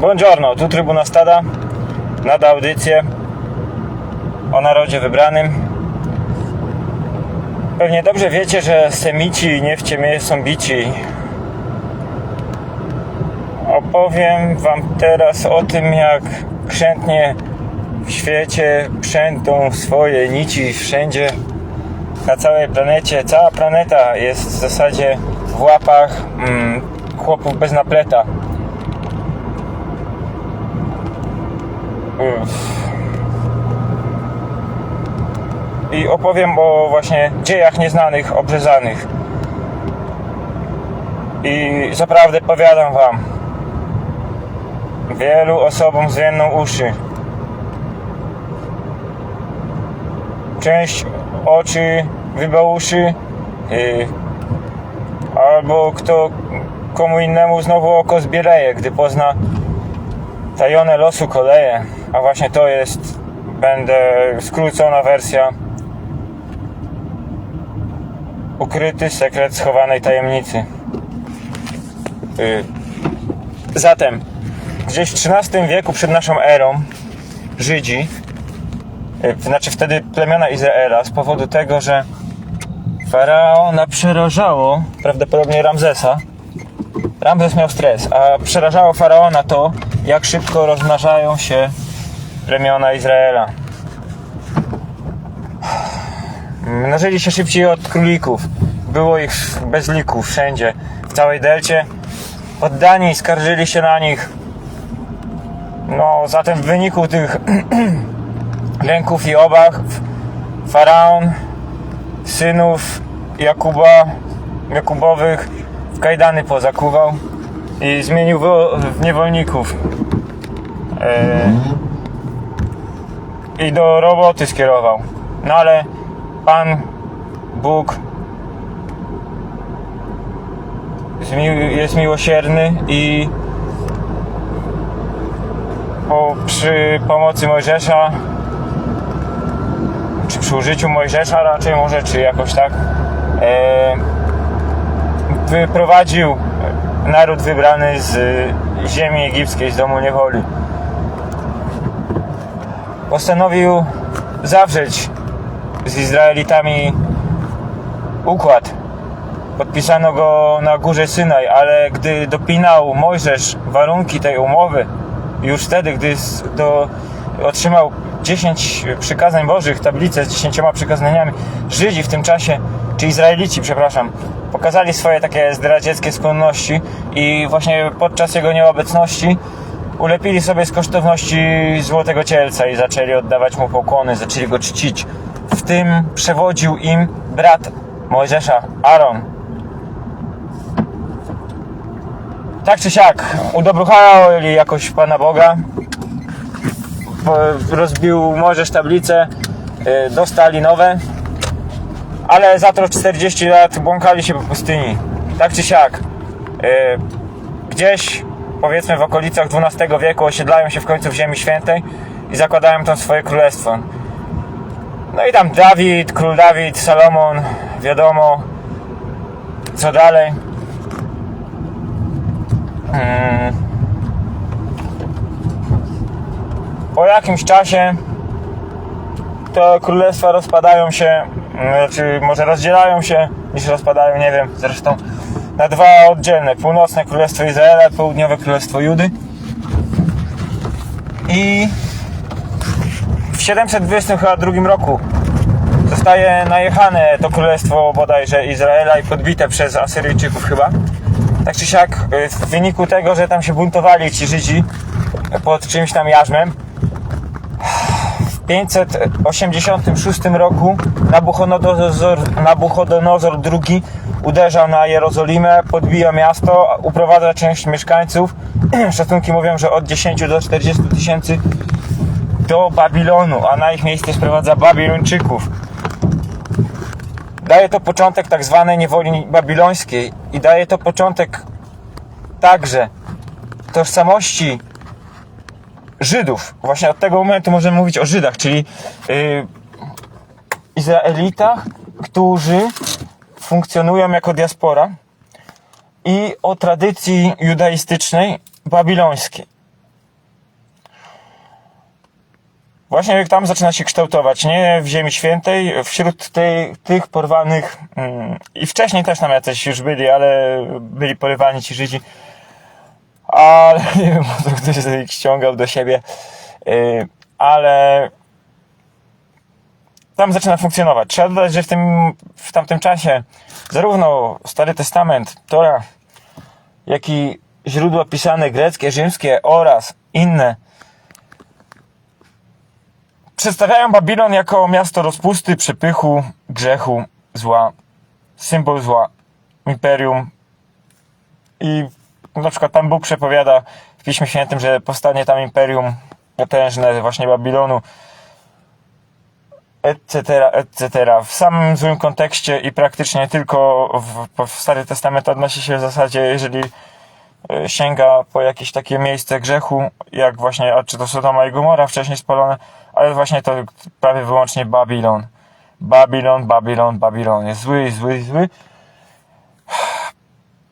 Buongiorno, tu Trybuna Stada. Nada audycję o narodzie wybranym. Pewnie dobrze wiecie, że semici nie w ciemię są bici. Opowiem wam teraz o tym, jak krzętnie w świecie przędą swoje nici wszędzie na całej planecie. Cała planeta jest w zasadzie w łapach mm, chłopów bez napleta. I opowiem o właśnie dziejach nieznanych, obrzezanych. I zaprawdę powiadam wam, wielu osobom zwienną uszy. Część oczy wybałuszy, yy, albo kto komu innemu znowu oko zbieleje, gdy pozna tajone losu koleje, a właśnie to jest, będę skrócona wersja ukryty sekret schowanej tajemnicy. Yy. Zatem, gdzieś w XIII wieku przed naszą erą Żydzi, yy, znaczy wtedy plemiona Izraela, z powodu tego, że faraona przerażało, prawdopodobnie Ramzesa, Ramzes miał stres, a przerażało faraona to, jak szybko rozmnażają się plemiona Izraela. Mnożyli się szybciej od królików. Było ich bez liku wszędzie, w całej delcie. Poddani skarżyli się na nich. No, zatem w wyniku tych lęków i obaw faraon synów Jakuba, Jakubowych w kajdany pozakuwał i zmienił w niewolników. E, I do roboty skierował. No ale Pan Bóg jest miłosierny i po, przy pomocy Mojżesza czy przy użyciu Mojżesza raczej może, czy jakoś tak e, wyprowadził naród wybrany z ziemi egipskiej, z domu niewoli. Postanowił zawrzeć z Izraelitami układ. Podpisano go na górze Synaj, ale gdy dopinał Mojżesz warunki tej umowy, już wtedy, gdy do, otrzymał 10 przykazań Bożych, tablicę z 10 przykazaniami, Żydzi w tym czasie, czy Izraelici, przepraszam, pokazali swoje takie zdradzieckie skłonności i właśnie podczas jego nieobecności ulepili sobie z kosztowności złotego cielca i zaczęli oddawać mu pokłony, zaczęli go czcić. W tym przewodził im brat Mojżesza, Aaron. Tak czy siak, udobruchali jakoś Pana Boga, rozbił Mojżesz tablicę, y, dostali nowe, ale za to 40 lat błąkali się po pustyni. Tak czy siak, y, gdzieś powiedzmy w okolicach XII wieku osiedlają się w końcu w Ziemi Świętej i zakładają tam swoje królestwo. No i tam Dawid, król Dawid, Salomon, wiadomo co dalej. Mm. Po jakimś czasie te królestwa rozpadają się, znaczy może rozdzielają się, niż rozpadają, nie wiem, zresztą na dwa oddzielne, północne królestwo Izraela, południowe królestwo Judy. I w 722 roku zostaje najechane to królestwo bodajże Izraela i podbite przez Asyryjczyków chyba. Tak czy siak, y, w wyniku tego, że tam się buntowali ci Żydzi pod czymś tam jarzmem, w 586 roku Nabuchodonozor, II uderzał na Jerozolimę, podbija miasto, uprowadza część mieszkańców. Szacunki mówią, że od 10 do 40 tysięcy do Babilonu, a na ich miejsce sprowadza Babilończyków. Daje to początek tak zwanej niewoli babilońskiej i daje to początek także tożsamości Żydów. Właśnie od tego momentu możemy mówić o Żydach, czyli yy, Izraelitach, którzy funkcjonują jako diaspora i o tradycji judaistycznej babilońskiej. Właśnie jak tam zaczyna się kształtować, nie w Ziemi Świętej, wśród tej, tych porwanych, mm, i wcześniej też tam jacyś już byli, ale byli porywani ci Żydzi, ale nie wiem, może ktoś ich ściągał do siebie, yy, ale tam zaczyna funkcjonować. Trzeba dodać, że w, tym, w tamtym czasie zarówno Stary Testament, Tora, jak i źródła pisane greckie, rzymskie oraz inne przedstawiają Babilon jako miasto rozpusty, przepychu, grzechu, zła, symbol zła, imperium i na przykład tam Bóg przepowiada w Piśmie Świętym, że powstanie tam imperium potężne właśnie Babilonu etc., etc. W samym złym kontekście i praktycznie tylko w, w Stary Testament odnosi się w zasadzie, jeżeli e, sięga po jakieś takie miejsce grzechu, jak właśnie, a czy to Sodoma i Gomora wcześniej spalone, ale właśnie to prawie wyłącznie Babilon. Babilon, Babilon, Babilon. Jest zły, zły, zły.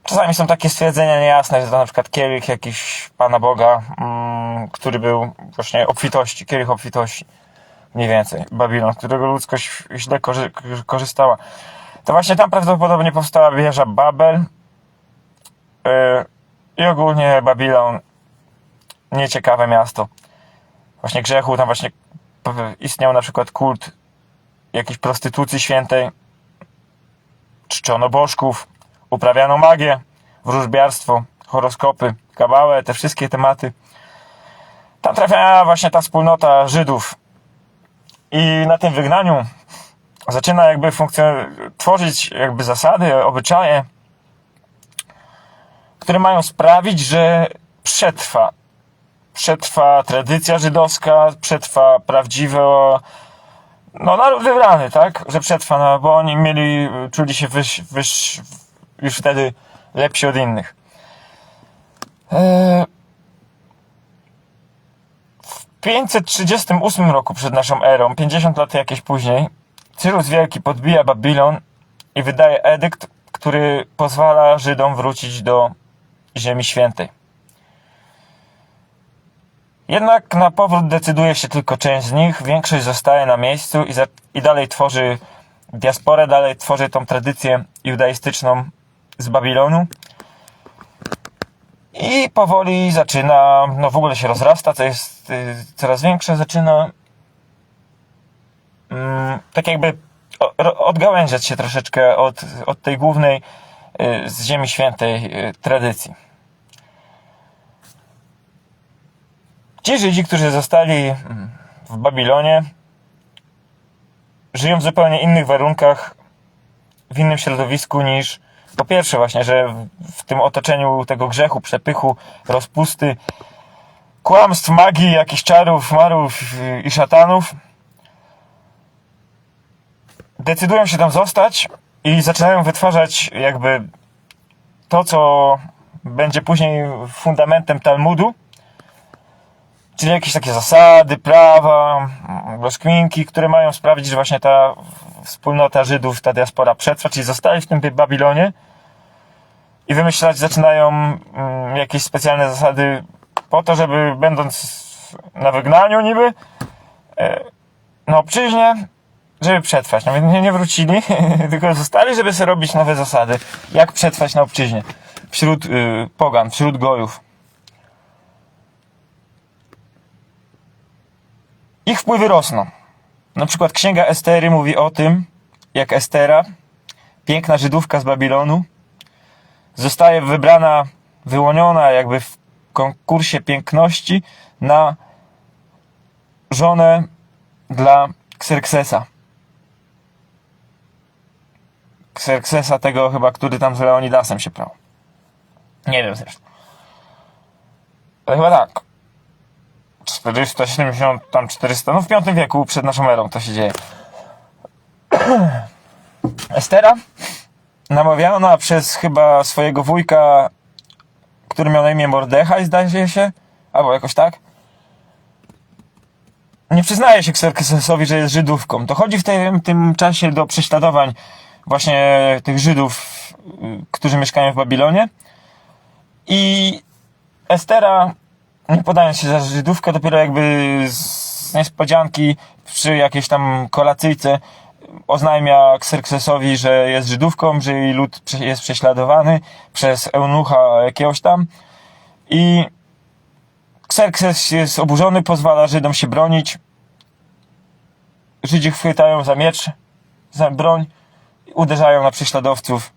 Czasami są takie stwierdzenia niejasne, że to na przykład kielich jakiś Pana Boga, mm, który był właśnie obfitości, kielich obfitości mniej więcej, Babilon, z którego ludzkość źle korzy korzystała. To właśnie tam prawdopodobnie powstała wieża Babel yy, i ogólnie Babilon nieciekawe miasto. Właśnie grzechu, tam właśnie istniał na przykład kult jakiejś prostytucji świętej, czczono bożków, uprawiano magię, wróżbiarstwo, horoskopy, kabałę, te wszystkie tematy. Tam trafiała właśnie ta wspólnota Żydów, i na tym wygnaniu zaczyna jakby tworzyć jakby zasady, obyczaje, które mają sprawić, że przetrwa. Przetrwa tradycja żydowska, przetrwa prawdziwe, no naród wybrany, tak? Że przetrwa, no, bo oni mieli, czuli się wyż, wyż, już wtedy lepsi od innych. Eee 538 roku przed naszą erą, 50 lat jakieś później, Cyrus Wielki podbija Babilon i wydaje edykt, który pozwala Żydom wrócić do Ziemi Świętej. Jednak na powrót decyduje się tylko część z nich, większość zostaje na miejscu i, za, i dalej tworzy diasporę, dalej tworzy tą tradycję judaistyczną z Babilonu. I powoli zaczyna, no w ogóle się rozrasta, co jest y, coraz większe, zaczyna mm, tak jakby odgałęziać się troszeczkę od, od tej głównej y, z Ziemi Świętej y, tradycji. Ci Żydzi, którzy zostali mm, w Babilonie, żyją w zupełnie innych warunkach, w innym środowisku niż po pierwsze właśnie, że w tym otoczeniu tego grzechu, przepychu, rozpusty, kłamstw, magii, jakichś czarów, marów i szatanów, decydują się tam zostać i zaczynają wytwarzać jakby to, co będzie później fundamentem Talmudu, czyli jakieś takie zasady, prawa, rozkminki, które mają sprawić, że właśnie ta wspólnota Żydów, ta diaspora przetrwa, czyli zostali w tym Babilonie i wymyślać zaczynają mm, jakieś specjalne zasady po to, żeby będąc na wygnaniu niby e, na obczyźnie, żeby przetrwać. No nie, nie wrócili, tylko zostali, żeby sobie robić nowe zasady. Jak przetrwać na obczyźnie wśród y, pogan, wśród gojów. Ich wpływy rosną. Na przykład księga Estery mówi o tym, jak Estera, piękna Żydówka z Babilonu, zostaje wybrana, wyłoniona jakby w konkursie piękności na żonę dla Xerxesa. Xerxesa tego chyba, który tam z Leonidasem się prał. Nie wiem zresztą. Ale chyba tak. 470, tam 400, no w V wieku przed naszą erą to się dzieje. Estera namawiana przez chyba swojego wujka, który miał na imię Mordechaj, zdaje się, albo jakoś tak. Nie przyznaje się Xerxesowi, że jest Żydówką. Dochodzi w tym, tym czasie do prześladowań właśnie tych Żydów, którzy mieszkają w Babilonie. I Estera, nie podając się za Żydówkę, dopiero jakby z niespodzianki przy jakiejś tam kolacyjce oznajmia Xerxesowi, że jest Żydówką, że jej lud jest prześladowany przez eunucha jakiegoś tam i Xerxes jest oburzony, pozwala Żydom się bronić. Żydzi chwytają za miecz, za broń, uderzają na prześladowców